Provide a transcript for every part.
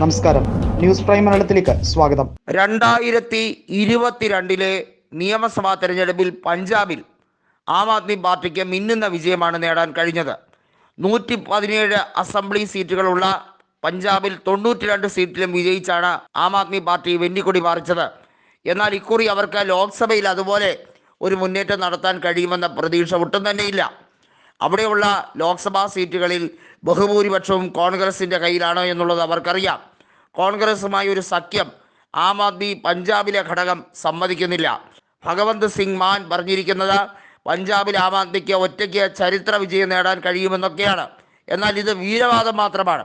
നമസ്കാരം. News prime മലയാളത്തിലേക്ക് സ്വാഗതം. രണ്ടായിരത്തി ഇരുപത്തിരണ്ടിലെ നിയമസഭാ തെരഞ്ഞെടുപ്പിൽ പഞ്ചാബിൽ ആം ആദ്മി പാർട്ടിക്ക് മിന്നുന്ന വിജയമാണ് നേടാൻ കഴിഞ്ഞത്. നൂറ്റി പതിനേഴ് അസംബ്ലി സീറ്റുകളുള്ള പഞ്ചാബിൽ തൊണ്ണൂറ്റി രണ്ട് സീറ്റിലും വിജയിച്ചാണ് ആം ആദ്മി പാർട്ടി വെന്നിക്കൊടി പാറിച്ചത് എന്നാൽ ഇക്കുറി അവർക്ക് ലോക്സഭയിൽ അതുപോലെ ഒരു മുന്നേറ്റം നടത്താൻ കഴിയുമെന്ന പ്രതീക്ഷ ഒട്ടും തന്നെയില്ല. അവിടെയുള്ള ലോക്സഭാ സീറ്റുകളിൽ ബഹുഭൂരിപക്ഷവും കോൺഗ്രസിന്റെ കയ്യിലാണ് എന്നുള്ളത് അവർക്കറിയാം. കോൺഗ്രസുമായി ഒരു സഖ്യം ആം ആദ്മി പഞ്ചാബിലെ ഘടകം സമ്മതിക്കുന്നില്ല. ഭഗവന്ത് സിംഗ് മാൻ പറഞ്ഞിരിക്കുന്നത് പഞ്ചാബിൽ ആം ആദ്മിക്ക് ഒറ്റയ്ക്ക് ചരിത്ര വിജയം നേടാൻ കഴിയുമെന്നൊക്കെയാണ്. എന്നാൽ ഇത് വീരവാദം മാത്രമാണ്.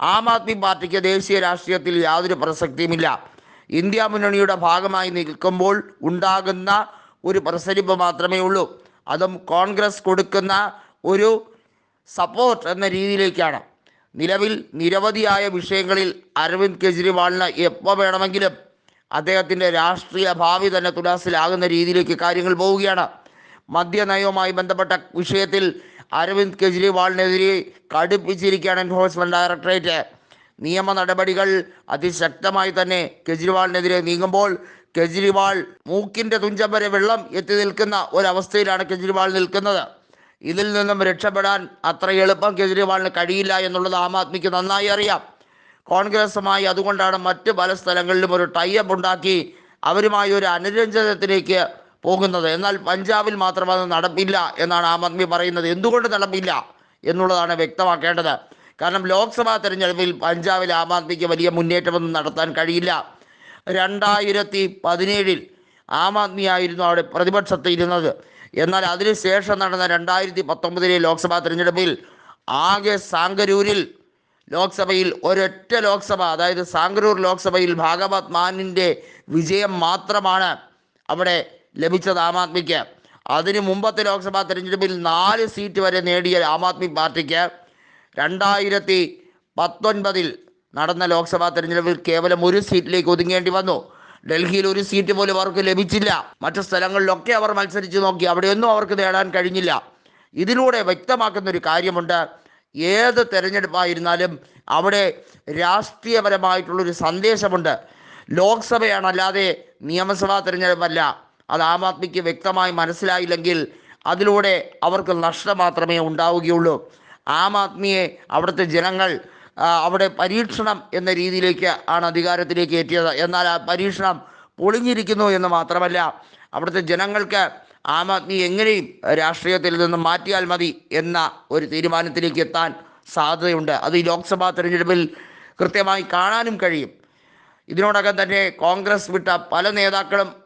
ആം ആദ്മി പാർട്ടിക്ക് ദേശീയ രാഷ്ട്രീയത്തിൽ യാതൊരു പ്രസക്തിയുമില്ല. ഇന്ത്യ മുന്നണിയുടെ ഭാഗമായി നിൽക്കുമ്പോൾ ഉണ്ടാകുന്ന ഒരു പ്രസരിപ്പ് മാത്രമേ ഉള്ളൂ. അതും കോൺഗ്രസ് കൊടുക്കുന്ന ഒരു സപ്പോർട്ട് എന്ന രീതിയിലേക്കാണ്. നിലവിൽ നിരവധിയായ വിഷയങ്ങളിൽ അരവിന്ദ് കെജ്രിവാളിന് എപ്പോൾ വേണമെങ്കിലും അദ്ദേഹത്തിന്റെ രാഷ്ട്രീയ ഭാവി തന്നെ തുലാസിലാകുന്ന രീതിയിലേക്ക് കാര്യങ്ങൾ പോവുകയാണ്. മദ്യനയവുമായി ബന്ധപ്പെട്ട വിഷയത്തിൽ അരവിന്ദ് കെജ്രിവാളിനെതിരെ കടുപ്പിച്ചിരിക്കുകയാണ് എൻഫോഴ്സ്മെന്റ് ഡയറക്ടറേറ്റ് നിയമ നടപടികൾ അതിശക്തമായി തന്നെ കെജ്രിവാളിനെതിരെ നീങ്ങുമ്പോൾ കെജ്രിവാൾ മൂക്കിന്റെ തുഞ്ചം വരെ വെള്ളം എത്തി നിൽക്കുന്ന ഒരവസ്ഥയിലാണ് കെജ്രിവാൾ നിൽക്കുന്നത്. ഇതിൽ നിന്നും രക്ഷപ്പെടാൻ അത്ര എളുപ്പം കെജ്രിവാളിന് കഴിയില്ല എന്നുള്ളത് ആം ആദ്മിക്ക് നന്നായി അറിയാം. കോൺഗ്രസുമായി അതുകൊണ്ടാണ് മറ്റ് പല സ്ഥലങ്ങളിലും ഒരു ടൈപ്പ് ഉണ്ടാക്കി അവരുമായി ഒരു അനുരഞ്ജനത്തിലേക്ക് പോകുന്നത്. എന്നാൽ പഞ്ചാബിൽ മാത്രം അത് നടപ്പില്ല എന്നാണ് ആം ആദ്മി പറയുന്നത്. എന്തുകൊണ്ട് നടപ്പില്ല എന്നുള്ളതാണ് വ്യക്തമാക്കേണ്ടത്. കാരണം ലോക്സഭാ തെരഞ്ഞെടുപ്പിൽ പഞ്ചാബിൽ ആം ആദ്മിക്ക് വലിയ മുന്നേറ്റമൊന്നും നടത്താൻ കഴിയില്ല. രണ്ടായിരത്തി പതിനേഴിൽ ആം ആദ്മി ആയിരുന്നു അവിടെ പ്രതിപക്ഷത്തിൽ ഇരുന്നത്. എന്നാൽ അതിനുശേഷം നടന്ന രണ്ടായിരത്തി പത്തൊമ്പതിലെ ലോക്സഭാ തിരഞ്ഞെടുപ്പിൽ ആകെ സാങ്കരൂരിൽ ലോക്സഭയിൽ ഒരൊറ്റ ലോക്സഭ അതായത് സാങ്കരൂർ ലോക്സഭയിൽ ഭാഗവത് മാനിന്റെ വിജയം മാത്രമാണ് അവിടെ ലഭിച്ചത് ആം ആദ്മിക്ക്. അതിന് മുമ്പത്തെ ലോക്സഭാ തെരഞ്ഞെടുപ്പിൽ നാല് സീറ്റ് വരെ നേടിയ ആം ആദ്മി പാർട്ടിക്ക് രണ്ടായിരത്തി പത്തൊൻപതിൽ നടന്ന ലോക്സഭാ തെരഞ്ഞെടുപ്പിൽ കേവലം ഒരു സീറ്റിലേക്ക് ഒതുങ്ങേണ്ടി വന്നു. ഡൽഹിയിൽ ഒരു സീറ്റ് പോലും അവർക്ക് ലഭിച്ചില്ല. മറ്റു സ്ഥലങ്ങളിലൊക്കെ അവർ മത്സരിച്ചു നോക്കി. അവിടെയൊന്നും അവർക്ക് നേടാൻ കഴിഞ്ഞില്ല. ഇതിലൂടെ വ്യക്തമാക്കുന്ന ഒരു കാര്യമുണ്ട്. ഏത് തെരഞ്ഞെടുപ്പായിരുന്നാലും അവിടെ രാഷ്ട്രീയപരമായിട്ടുള്ളൊരു സന്ദേശമുണ്ട്. ലോക്സഭയാണല്ലാതെ നിയമസഭാ തെരഞ്ഞെടുപ്പല്ല. അത് ആം ആദ്മിക്ക് വ്യക്തമായി മനസ്സിലായില്ലെങ്കിൽ അതിലൂടെ അവർക്ക് നഷ്ടം മാത്രമേ ഉണ്ടാവുകയുള്ളൂ. ആം ആദ്മിയെ അവിടുത്തെ ജനങ്ങൾ അവിടെ പരീക്ഷണം എന്ന രീതിയിലേക്ക് ആണ് അധികാരത്തിലേക്ക് എത്തിയത്. എന്നാൽ ആ പരീക്ഷണം പൊളിഞ്ഞിരിക്കുന്നു എന്ന് മാത്രമല്ല അവിടുത്തെ ജനങ്ങൾക്ക് ആം ആദ്മി എങ്ങനെയും രാഷ്ട്രീയത്തിൽ നിന്ന് മാറ്റിയാൽ മതി എന്ന ഒരു തീരുമാനത്തിലേക്ക് എത്താൻ സാധ്യതയുണ്ട്. അത് ഈ ലോക്സഭാ തെരഞ്ഞെടുപ്പിൽ കൃത്യമായി കാണാനും കഴിയും. ഇതിനോടകം തന്നെ കോൺഗ്രസ് വിട്ട പല നേതാക്കളും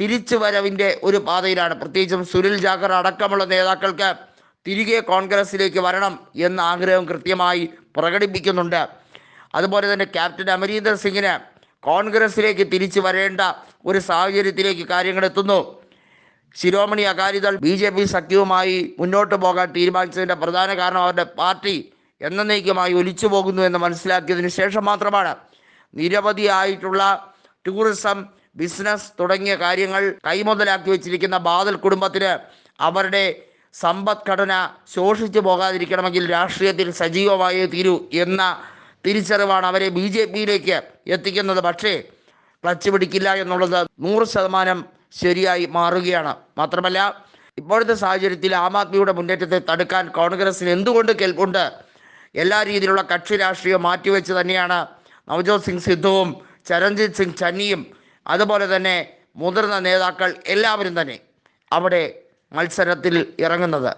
തിരിച്ചു വരവിന്റെ ഒരു പാതയിലാണ്. പ്രത്യേകിച്ചും സുനിൽ ജാഖർ അടക്കമുള്ള നേതാക്കൾക്ക് തിരികെ കോൺഗ്രസിലേക്ക് വരണം എന്ന ആഗ്രഹം കൃത്യമായി പ്രകടിപ്പിക്കുന്നുണ്ട്. അതുപോലെ തന്നെ ക്യാപ്റ്റൻ അമരീന്ദർ സിംഗിന് കോൺഗ്രസിലേക്ക് തിരിച്ചു വരേണ്ട ഒരു സാഹചര്യത്തിലേക്ക് കാര്യങ്ങൾ എത്തുന്നു. Shiromani Akali Dal B J P സഖ്യവുമായി മുന്നോട്ട് പോകാൻ തീരുമാനിച്ചതിന്റെ പ്രധാന കാരണം അവരുടെ പാർട്ടി എന്നേക്കുമായി ഒലിച്ചു പോകുന്നു എന്ന് മനസ്സിലാക്കിയതിന് ശേഷം മാത്രമാണ് നിരവധിയായിട്ടുള്ള ടൂറിസം ബിസിനസ് തുടങ്ങിയ കാര്യങ്ങൾ കൈമുതലാക്കി വെച്ചിരിക്കുന്ന ബാദൽ കുടുംബത്തിന് അവരുടെ സമ്പദ്ഘടന ശോഷിച്ചു പോകാതിരിക്കണമെങ്കിൽ രാഷ്ട്രീയത്തിൽ സജീവമായേ തീരൂ എന്ന തിരിച്ചറിവാണ് അവരെ ബി ജെ പിയിലേക്ക് എത്തിക്കുന്നത്. പക്ഷേ ക്ലച്ച് പിടിക്കില്ല എന്നുള്ളത് നൂറ് ശതമാനം ശരിയായി മാറുകയാണ്. മാത്രമല്ല ഇപ്പോഴത്തെ സാഹചര്യത്തിൽ ആം ആദ്മിയുടെ മുന്നേറ്റത്തെ തടുക്കാൻ കോൺഗ്രസിന് എന്തുകൊണ്ട് കെൽപ്പുണ്ട്? എല്ലാ രീതിയിലുള്ള കക്ഷി രാഷ്ട്രീയം മാറ്റിവെച്ച് തന്നെയാണ് നവജോത് സിംഗ് സിദ്ധുവും ചരൺജിത് സിംഗ് ചന്നിയും അതുപോലെ തന്നെ മുതിർന്ന നേതാക്കൾ എല്ലാവരും തന്നെ അവിടെ മത്സരത്തിൽ ഇറങ്ങുന്നത്.